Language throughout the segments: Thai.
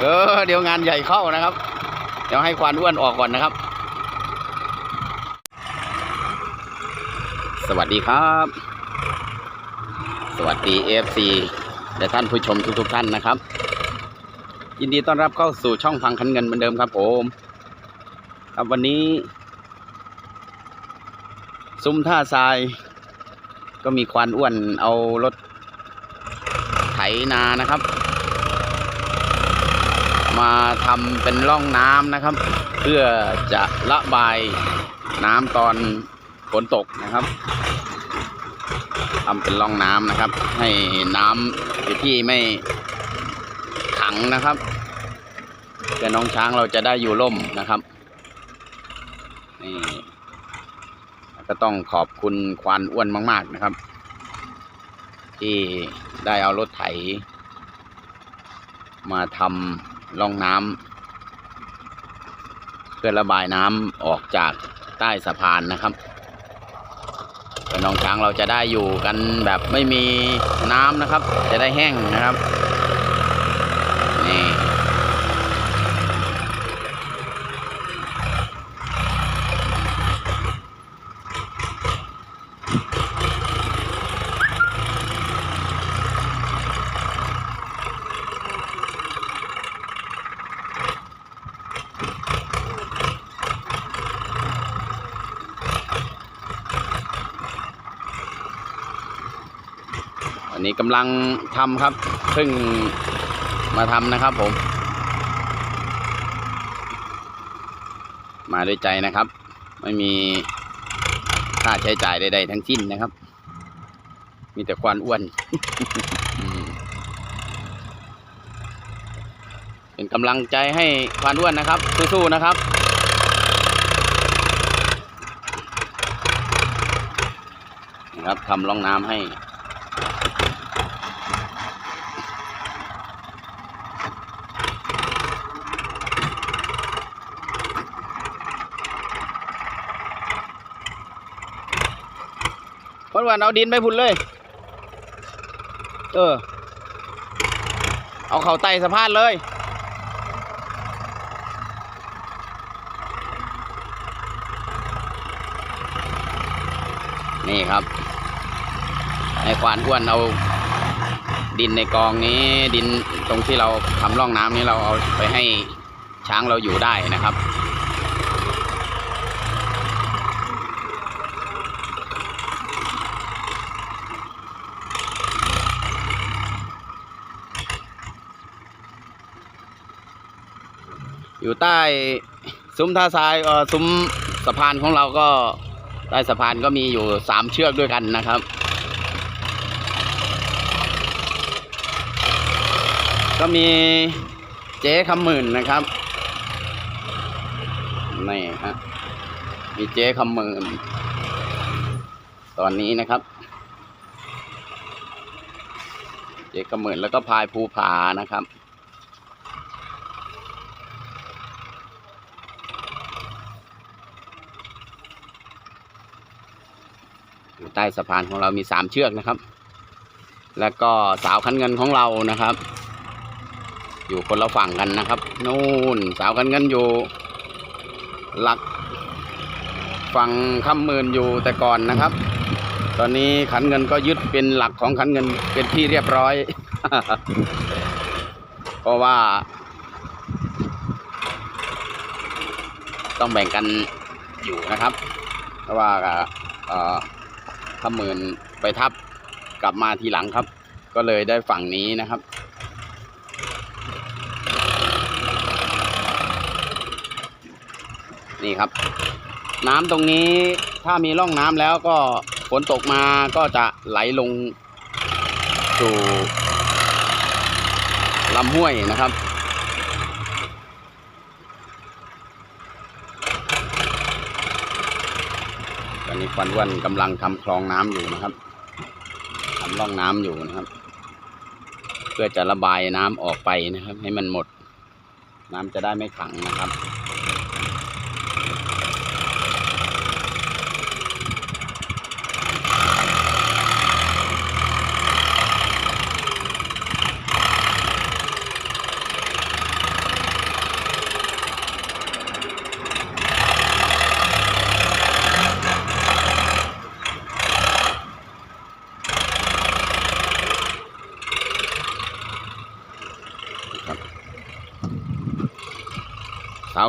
เออเดี๋ยวงานใหญ่เข้านะครับ เดี๋ยวให้ควานอ้วนออกก่อนนะครับ สวัสดีครับ สวัสดีเอฟซีและท่านผู้ชมทุกๆท่านนะครับ ยินดีต้อนรับเข้าสู่ช่องพังคันเงินเหมือนเดิมครับผมครับวันนี้ ซุ้มท่าทราย ก็มีควานอ้วนเอารถไถนานะครับ มาทำเป็นร่องน้ำนะครับ เพื่อจะระบายน้ำตอนฝนตกนะครับทำเป็นร่องน้ำนะครับ ให้น้ำอยู่ที่ไม่ขังนะครับเพื่อน้องช้างเราจะได้อยู่ร่มนะครับนี่ก็ต้องขอบคุณควานอ้วนมาก ๆนะครับ ที่ได้เอารถไถมาทำ ร่องน้ำเพื่อระบายน้ำออกจากใต้สะพานนะครับเพื่อน้องช้างเราจะได้อยู่กันแบบไม่มีน้ำนะครับ จะได้แห้งนะครับนี่ อั นนี้กำลังทำครับเพิ่งมาทำนะครับผม มาด้วยใจนะครับ ไม่มีค่าใช้จ่ายใดๆทั้งสิ้นนะครับ มีแต่ควันอ้วน เป็นกำลังใจให้ควานอ้วนนะครับสู้ๆนะครับนะครับทำร่องน้ำให้ คนวันเอาดินไปพุ่นเลย เออ เอาเข่าไต่สะพานเลย นี่ครับให้ควานอ้วนเอาดินในกองนี้ ดินตรงที่เราทำร่องน้ำนี้เราเอาไปให้ช้างเราอยู่ได้นะครับ อยู่ใต้ซุ้มท่าทรายเออซุ้มสะพานของเราก็ใต้สะพานก็มีอยู่สามเชือกด้วยกันนะครับก็มีเจ๊คำหมื่นนะครับนี่ฮะมีเจ๊คำหมื่น ตอนนี้นะครับ เจ๊คำหมื่นแล้วก็พายภูผานะครับ ใต้สะพานของเรามีสามเชือกนะครับ แล้วก็สาวคันเงินของเรานะครับ อยู่คนละฝั่งกันนะครับ นู่นสาวคันเงินอยู่ หลักฝั่งคำหมื่นอยู่แต่ก่อนนะครับ ตอนนี้ขันเงินก็ยึดเป็นหลักของขันเงินเป็นที่เรียบร้อย เพราะว่า ต้องแบ่งกันอยู่นะครับ เพราะว่า เอ่อถ้าหมื่นไปทับกลับมาทีหลังครับ ก็เลยได้ฝั่งนี้นะครับนี่ครับ น้ำตรงนี้ถ้ามีร่องน้ำแล้วก็ฝนตกมาก็จะไหลลงสู่ลำห้วยนะครับ นี้ควันวันกำลังทำคลองน้ำอยู่นะครับทำร่องน้ำอยู่นะครับ เพื่อจะระบายน้ำออกไปนะครับ ให้มันหมด น้ำจะได้ไม่ขังนะครับ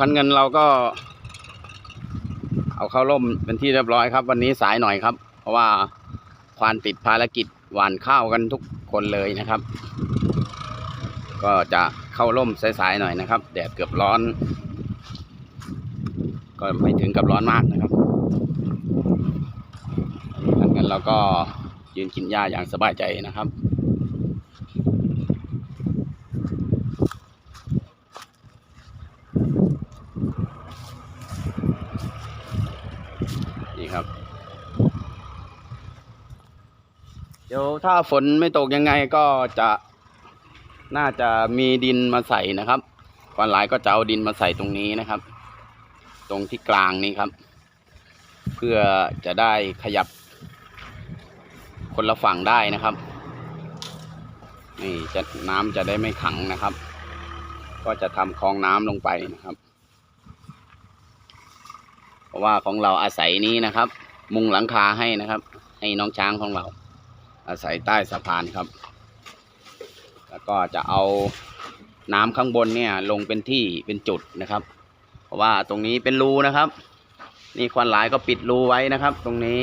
คันเงินเราก็ เอาเข้าร่มเป็นที่เรียบร้อยครับ วันนี้สายหน่อยครับ เพราะว่าควานติดภารกิจหวานข้าวกันทุกคนเลยนะครับ ก็จะเข้าร่มสายๆหน่อยนะครับ แดดเกือบร้อน ก็ไม่ถึงกับร้อนมากนะครับดังนั้นเราก็ยืนกินหญ้าอย่างสบายใจนะครับ เดี๋ยวถ้าฝนไม่ตกยังไงก็จะน่าจะมีดินมาใส่นะครับก่อนหลายก็จะเอาดินมาใส่ตรงนี้นะครับ ตรงที่กลางนี้ครับ เพื่อจะได้ขยับ คนละฝั่งได้นะครับนี่จะน้ำจะได้ไม่ขังนะครับ ก็จะทำคลองน้ำลงไปนะครับ เพราะว่าของเราอาศัยนี้นะครับ มุงหลังคาให้นะครับ ให้น้องช้างของเรา อาศัยใต้สะพานครับ แล้วก็จะเอาน้ำข้างบนเนี่ยลงเป็นที่เป็นจุดนะครับ เพราะว่าตรงนี้เป็นรูนะครับ นี่ควันหลายก็ปิดรูไว้นะครับ ตรงนี้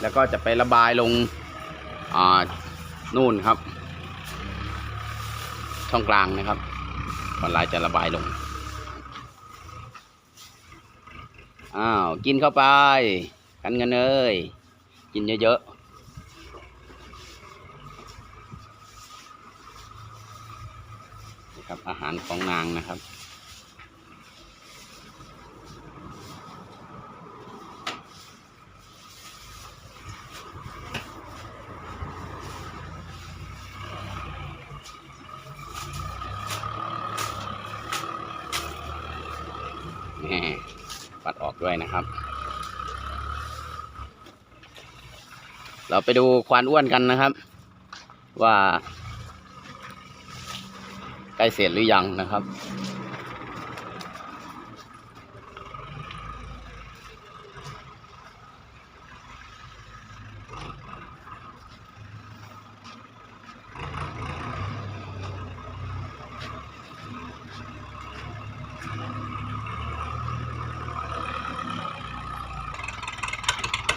แล้วก็จะไประบายลงอ่านู่นครับ ช่องกลางนะครับควันหลายจะระบายลงอ้าวกินเข้าไปกันเงินเอ้ยกินเยอะๆับอาหารของนางนะครับแหม่ปัดออกด้วยนะครับ เราไปดูควานอ้วนกันนะครับ ว่า ล้เสร็จหรือยังนะครับ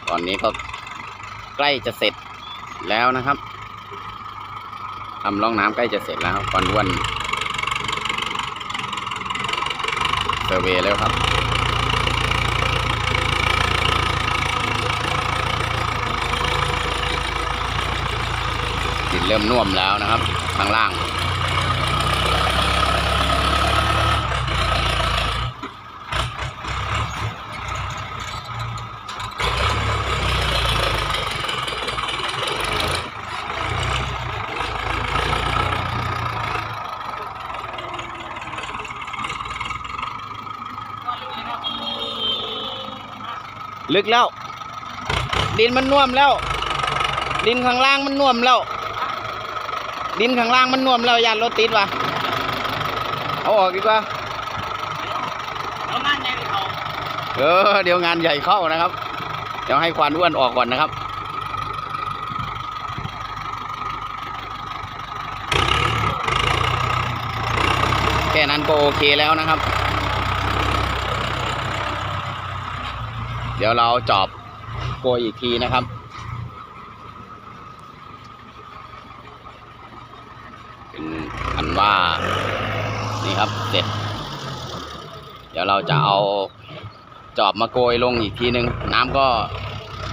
ตอนนี้ก็ใกล้จะเสร็จแล้วนะครับทำร่องน้ำใกล้จะเสร็จแล้วควานอ้วน เซอร์เวย์แล้วครับ ดินเริ่มน่วมแล้วนะครับ ข้างล่าง ลึกแล้ว ดินมันน่วมแล้ว ดินข้างล่างมันน่วมแล้ว ดินข้างล่างมันน่วมแล้วยานรถติดว่ะเอาออกดีกว่าแล้วงานใหญ่เขาเออเดี๋ยวงานใหญ่เข้านะครับ เดี๋ยวให้ควานอ้วนออกก่อนนะครับแค่นั้นก็โอเคแล้วนะครับ เดี๋ยวเราจอบโกยอีกทีนะครับ เป็นอันว่า นี่ครับเสร็จ เดี๋ยวเราจะเอาจอบมาโกยลงอีกทีหนึ่งน้ำก็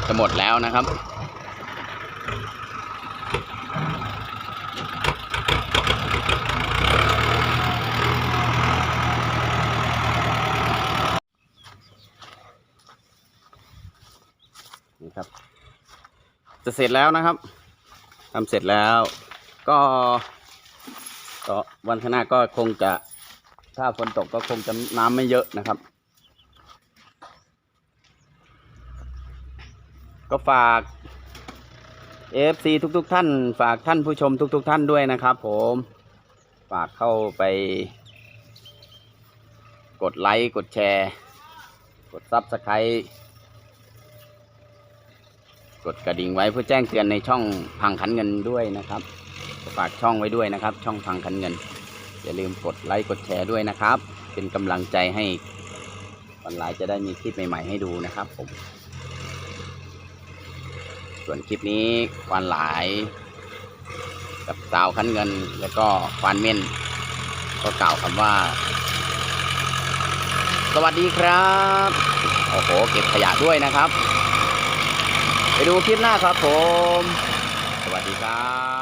จะหมดแล้วนะครับ จะเสร็จแล้วนะครับทำเสร็จแล้ว ก็ก็วันข้างหน้าก็คงจะถ้าฝนตกก็คงจะน้ำไม่เยอะนะครับ ก็ฝาก FC ทุกๆทท่าน ฝากท่านผู้ชมทุกๆทท่านด้วยนะครับ ผมฝากเข้าไป กดไลค์ กดแชร์ กดซับสไครต์ กดกระดิ่งไว้เพื่อแจ้งเตือนในช่องพังขันเงินด้วยนะครับ ฝากช่องไว้ด้วยนะครับ ช่องพังขันเงิน อย่าลืมกดไลค์กดแชร์ด้วยนะครับ เป็นกำลังใจให้วันหลายจะได้มีคลิปใหม่ ๆ ให้ดูนะครับผม ส่วนคลิปนี้ควานหลาย กับสาวคันเงิน แล้วก็ควานเม่น ก็กล่าวคำว่า สวัสดีครับ โอ้โห เก็บขยะด้วยนะครับ ไปดูคลิปหน้าครับผม สวัสดีครับ